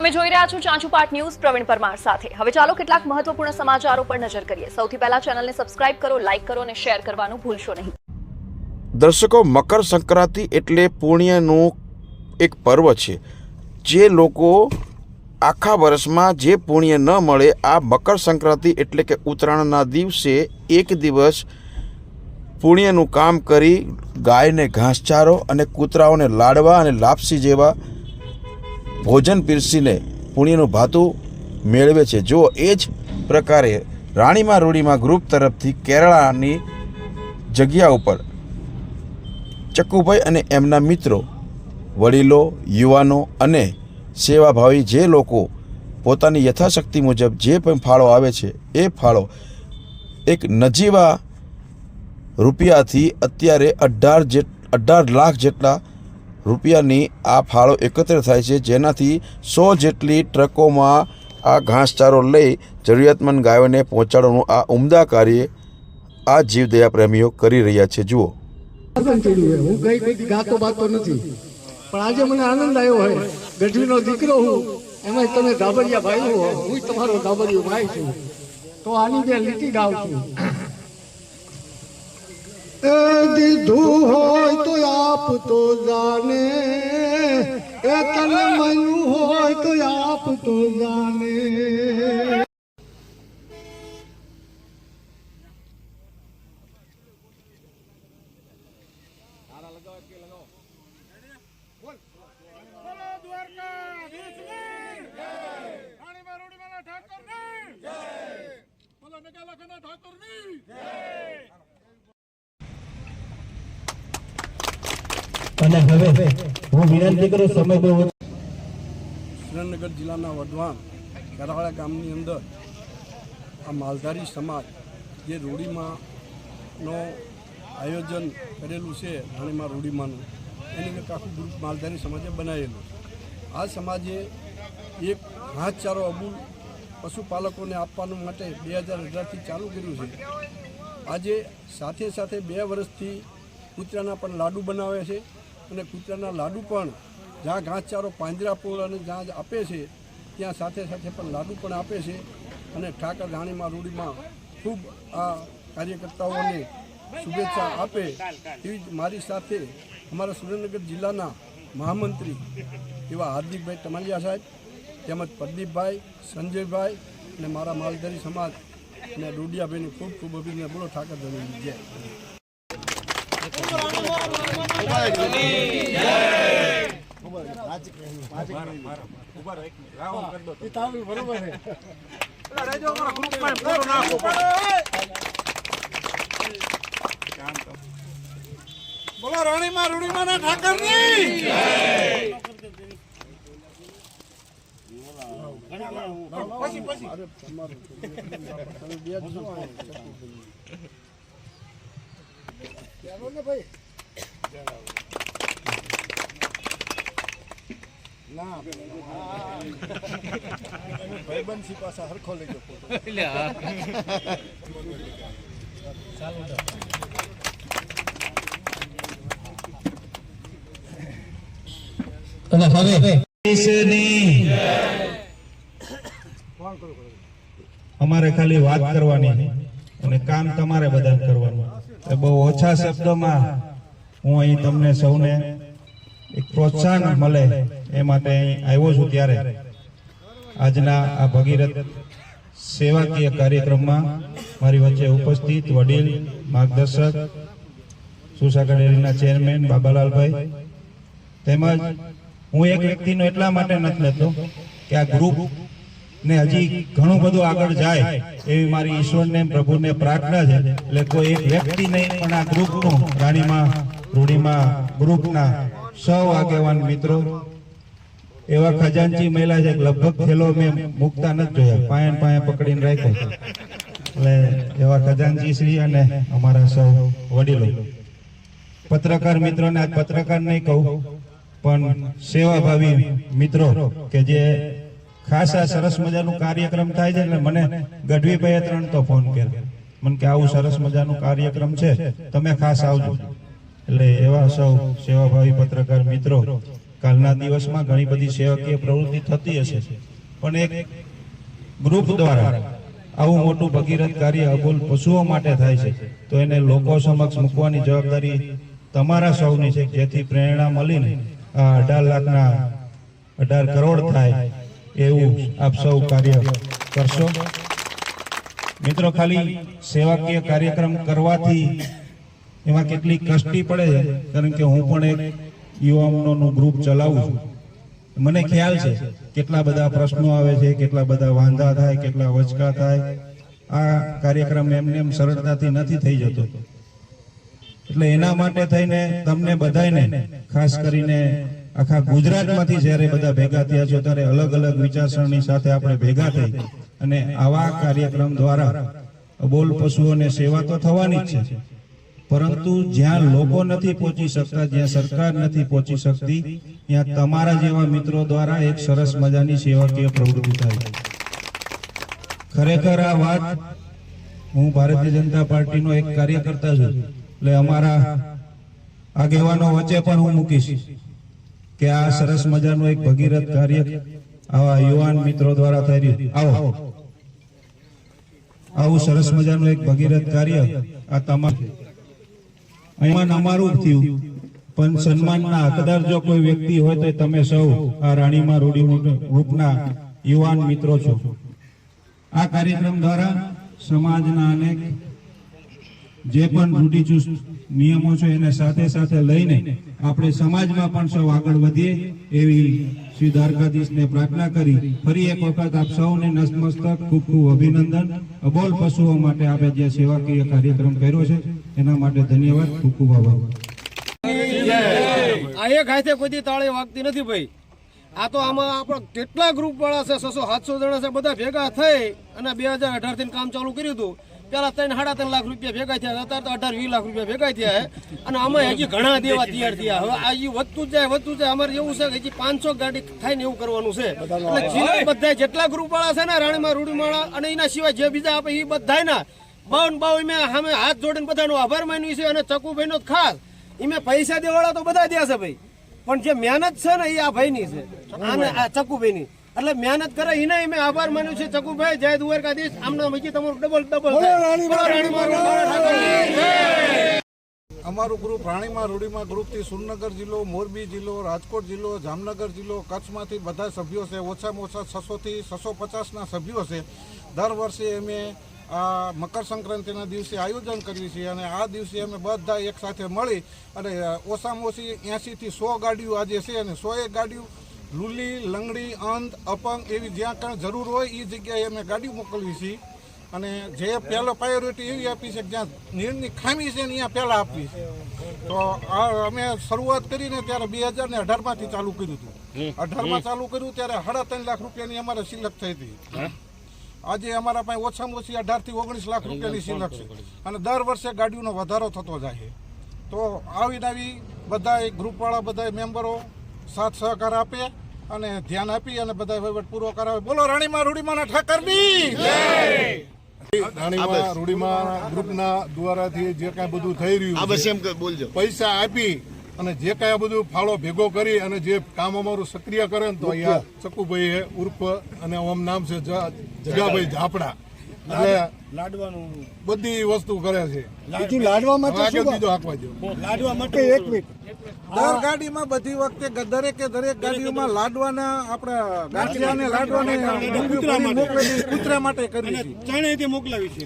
તમે જોઈ રહ્યા છો ચાંચુપાટ ન્યૂઝ પ્રવીણ પરમાર સાથે. હવે ચાલો કેટલાક મહત્વપૂર્ણ સમાચારો પર નજર કરીએ. સૌથી પહેલા ચેનલને સબસ્ક્રાઇબ કરો, લાઇક કરો અને શેર કરવાનું ભૂલશો નહીં. દર્શકો, મકર સંક્રાંતિ એટલે પુણ્યનું એક પર્વ છે. જે લોકો આખા વર્ષમાં જે પુણ્ય ન મળે, આ મકર સંક્રાંતિ એટલે કે ઉત્તરાયણના દિવસે એક દિવસ પુણ્યનું કામ કરી ગાયને ઘાસચારો અને કૂતરાઓને લાડવા અને લાપસી જેવા ભોજન પીરસીને પુણ્યનું ભાતું મેળવે છે. જો એ જ પ્રકારે રાણીમાં રૂડીમાં ગ્રુપ તરફથી કેરળાની જગ્યા ઉપર ચક્કુભાઈ અને એમના મિત્રો, વડીલો, યુવાનો અને સેવાભાવી જે લોકો પોતાની યથાશક્તિ મુજબ જે પણ ફાળો આવે છે, એ ફાળો એક નજીવા રૂપિયાથી અત્યારે અઢાર જેટ, અઢાર લાખ જેટલા રૂપિયાની આ ફાળો એકત્ર થાય છે. જેનાથી સો જેટલી ટ્રકોમાં આ ઘાસચારો લઈ જરૂરિયાતમંદ ગાયોને પહોંચાડવાનું આ ઉમદા કાર્ય આ જીવદયા પ્રેમીઓ કરી રહ્યા છે. જુઓ. આનંદ થયું હોય. હું કઈ કઈ ગાતો બાતો નથી. પણ આજે મને આનંદ આવ્યો હોય. ગઢવીનો દીકરો હું એમાં તમે ધાબરિયા ભાઈ હો. હું તમારો ધાબરિયો ભાઈ છું. તો આની જે લીટી ગાવ છું. દીધું હોય તો આપ તો જાને એ તને મયું હોય તો આપ તો જાને. અને હવે હું વિનંતી કરું સમય બહુ સુરેન્દ્રનગર જિલ્લાના વઢવાણ કરાવાળા ગામની અંદર આ માલધારી સમાજ જે રૂડીમાંનો આયોજન કરેલું છે, રાણીમાં રૂડીમાંનું, એની એક આખું ગ્રુપ માલધારી સમાજે બનાવેલું. આ સમાજે એક હાથચારો અબૂલ પશુપાલકોને આપવાનું માટે બે હજાર અઢારથી ચાલુ કર્યું છે. આજે સાથે સાથે બે વર્ષથી કૂતરાના પણ લાડુ બનાવે છે. અને કૂતરાના લાડુ પણ જ્યાં ઘાસચારો પાંજરાપોળ અને જ્યાં આપે છે, ત્યાં સાથે સાથે પણ લાડુ પણ આપે છે. અને ઠાકર રાણીમાં રૂડીમાં ખૂબ આ કાર્યકર્તાઓને શુભેચ્છા આપે એવી જ મારી સાથે અમારા સુરેન્દ્રનગર જિલ્લાના મહામંત્રી એવા હાર્દિકભાઈ ટમાલિયા સાહેબ, તેમજ પ્રદીપભાઈ, સંજયભાઈ અને મારા માલધારી સમાજ અને ડોડિયાભાઈની ખૂબ ખૂબ અભિનંદન. બોલો ઠાકર જય. બોલો રાણીમાં રૂડીમાં ના ઠાકરની પછી પછી અમારે ખાલી વાત કરવાની અને કામ તમારે બધા કરવાનું. એ બહુ ઓછા શબ્દોમાં હું અહીં તમને સૌને એક પ્રોત્સાહન મળે એ માટે અહીં આવ્યો છું ત્યારે. આજના આ ભગીરથ સેવાકીય કાર્યક્રમમાં મારી વચ્ચે ઉપસ્થિત વડીલ, માર્ગદર્શક સુસાગર ડેરીના ચેરમેન બાબાલાલભાઈ. તેમજ હું એક વ્યક્તિનો એટલા માટે નથી લેતો કે આ ગ્રુપ ને હજી ઘણું બધું આગળ જાય એવી મારી ઈશ્વરને પ્રભુને પ્રાર્થના છે. એટલે કોઈ એક વ્યક્તિ નહીં, પણ આ ગ્રુપનું રાણીમાં, રૂઢીમાં, ગ્રુપના સૌ આગેવાન મિત્રો, એવા ખજાનચી મહિલા છે લગભગ થેલો મેં મૂકતા નથી જોયા. પાયણ પાયા પકડીને રાખ્યો એટલે એવા ખજાનચી શ્રી અને અમારા સૌ વડીલો. પત્રકાર મિત્રોને આજ પત્રકાર નહીં કહું, પણ સેવાભાવી મિત્રો કે જે ખાસ આ સરસ મજાનું કાર્યક્રમ થાય છે, એટલે મને ગઢવીભાઈએ ત્રણ તો ફોન કર્યો. મને કે આવું સરસ મજાનું કાર્યક્રમ છે, તમે ખાસ આવજો. એટલે એવા સૌ સેવાભાવી પત્રકાર મિત્રો, કાલના દિવસમાં ઘણી બધી સેવાકીય પ્રવૃત્તિ થતી હશે. પણ એક ગ્રુપ દ્વારા આવું મોટું ભગીરથ કાર્ય અબોલ પશુઓ માટે થાય છે, તો એને લોકો સમક્ષ મૂકવાની જવાબદારી તમારા સૌની છે, જેથી પ્રેરણા મળીને આ અઢાર લાખના અઢાર કરોડ થાય એવું આપ સૌ કાર્ય કરશો. મિત્રો, ખાલી સેવાકીય કાર્યક્રમ કરવાથી એમાં કેટલી કષ્ટી પડે છે. કારણ કે હું પણ એક યુવાનોનું ગ્રુપ ચલાવું છું. મને ખ્યાલ છે કેટલા બધા પ્રશ્નો આવે છે, કેટલા બધા વાંધા થાય, કેટલા વચકા થાય. આ કાર્યક્રમ એમને એમ સરળતાથી નથી થઈ જતો. એટલે એના માટે થઈને તમને બધાને ખાસ કરીને આખા ગુજરાતમાંથી જ્યારે બધા ભેગા થયા છો ત્યારે અલગ અલગ વિચારસરણી સાથે આપણે ભેગા થઈ. અને આવા કાર્યક્રમ દ્વારા બોલ પશુઓને સેવા તો થવાની જ છે. પરંતુ જ્યાં લોકો નથી પહોંચી શકતા જ્યાં સરકાર નથી પહોંચી શકતી ત્યાં તમારા જેવા મિત્રો દ્વારા એક સરસ મજાની સેવાકીય પ્રવૃત્તિ થાય. ખરેખર આ વાત હું ભારતીય જનતા પાર્ટીનો એક કાર્યકર્તા છું. એટલે અમારા આગેવાનો વચ્ચે પણ હું મૂકીશ. કે આ સરસ મજાનું એક ભગીરથ કાર્ય આવા યુવાન મિત્રો દ્વારા થઈ રહ્યું. આવો. આવું સરસ મજાનું એક ભગીરથ કાર્ય આ તમામ અહીંયા અમારું થયું. પણ સન્માનના હકદાર જો કોઈ વ્યક્તિ હોય તો તમે સૌ આ રાણીમાં રૂડી રૂપના યુવાન મિત્રો છો. આ કાર્યક્રમ દ્વારા સમાજના અનેક જે પણ રૂઢિચુસ્ત નિયમો છે એને સાથે સાથે લઈને આપણે સમાજમાં પણ સૌ આગળ વધીએ એવી શ્રી દ્વારકાધીશને પ્રાર્થના કરી. ફરી એક વખત આપ સૌને નસમસ્તક ખૂબ ખૂબ અભિનંદન. અબોલ પશુઓ માટે આપણે જે સેવાકીય કાર્યક્રમ કર્યો છે, એના માટે ધન્યવાદ, ખૂબ ખૂબ આભાર. એક હાથે કોઈ તાળી વાગતી નથી ભાઈ. આ તો આમાં આપણે કેટલા ગ્રુપ વાળા છે, છસો સાતસો જણા છે, બધા ભેગા થઈ અને બે હજાર અઢારથી કામ ચાલુ કર્યું હતું. પેલા ત્રણ સાડા ત્રણ લાખ રૂપિયા ભેગા થયા અત્યારે તો અઢાર વીસ લાખ રૂપિયા ભેગા થયા છે. અને આમાં હજી ઘણા દેવા તૈયાર થયા હવે આ વધતું જાય વધતું જાય. અમારે એવું છે કે હજી પાંચસો ગાડી થાય ને એવું કરવાનું છે. એટલે બધા જેટલા ગ્રુપ વાળા છે ને રાણીમાં રૂડીમાળા અને એના સિવાય જે બીજા આપે એ બધા ના બાવન બાવન મેં સામે હાથ જોડીને બધાનો આભાર માન્યું છે અને ચકુભાઈ નો ખાસ. એમે પૈસા દેવાળા તો બધા દે છે ભાઈ. પણ જે મહેનત છે ને એ આ ભાઈની છે. ચકુભાઈની. એટલે મહેનત કરે એને મેં આભાર માન્યું છે. ચકુભાઈ જય દ્વારકાધીશ. આમના મજી તમારું ડબલ ડબલ. અમારું ગ્રુપ રાણીમાં રૂડીમાં ગ્રુપથી સુરનગર જિલ્લો મોરબી જિલ્લો રાજકોટ જિલ્લો જામનગર જિલ્લો કચ્છમાંથી બધા સભ્યો છે. ઓછામાં ઓછા છસોથી છસો પચાસના સભ્યો છે. દર વર્ષે અમે આ મકર સંક્રાંતિના દિવસે આયોજન કરીએ છીએ અને આ દિવસે અમે બધા એક સાથે મળી અને ઓછામાં ઓછી એંશીથી સો ગાડીઓ આજે છે અને સો એક ગાડીઓ લુલી લંગડી અંધ અપંગ એવી જ્યાં કાંઈ જરૂર હોય એ જગ્યાએ અમે ગાડી મોકલવી છીએ અને જે પહેલો પ્રાયોરિટી એવી આપી છે જ્યાં નીરની ખામી છે ને અહીંયા પહેલાં આપવી છે. તો આ અમે શરૂઆત કરીને ત્યારે બે હજાર ને અઢારમાંથી ચાલુ કર્યું હતું. અઢારમાં ચાલુ કર્યું ત્યારે સાડા ત્રણ લાખ રૂપિયાની અમારે સિલક થઈ હતી. આજે અમારા પાસે ઓછામાં ઓછી અઢારથી ઓગણીસ લાખ રૂપિયાની સિલક છે. અને દર વર્ષે ગાડીઓનો વધારો થતો જાય છે. તો આવીને આવી બધા ગ્રુપવાળા બધા મેમ્બરો સાથ સહકાર આપે અને ધ્યાન આપી અને બધા વહીવટ પૂરો કરાવે. બોલો રાણીમાં રૂડીમાં ઠાકરની રાણીમાં રૂડીમાં ગ્રુપના દ્વારાથી જે કાંઈ બધું થઈ રહ્યું છે પૈસા આપી અને જે કાંઈ આ બધું ફાળો ભેગો કરી અને જે કામ અમારું સક્રિય કરે ને તો અહીંયા ચકુભાઈ ઉર્ફ અને ઓમ નામ છે જગાભાઈ ઝાપડા. બધી વસ્તુ કરે છે. બીજું શું દો એક મિનિટ. દર ગાડીમાં બધી વખતે દરેકે દરેક ગાડીઓમાં લાડવાના આપણે ગાંઠિયા ને લાડવાને મોકલેલી કૂતરા માટે કરી છે ચણેથી મોકલાવી છે.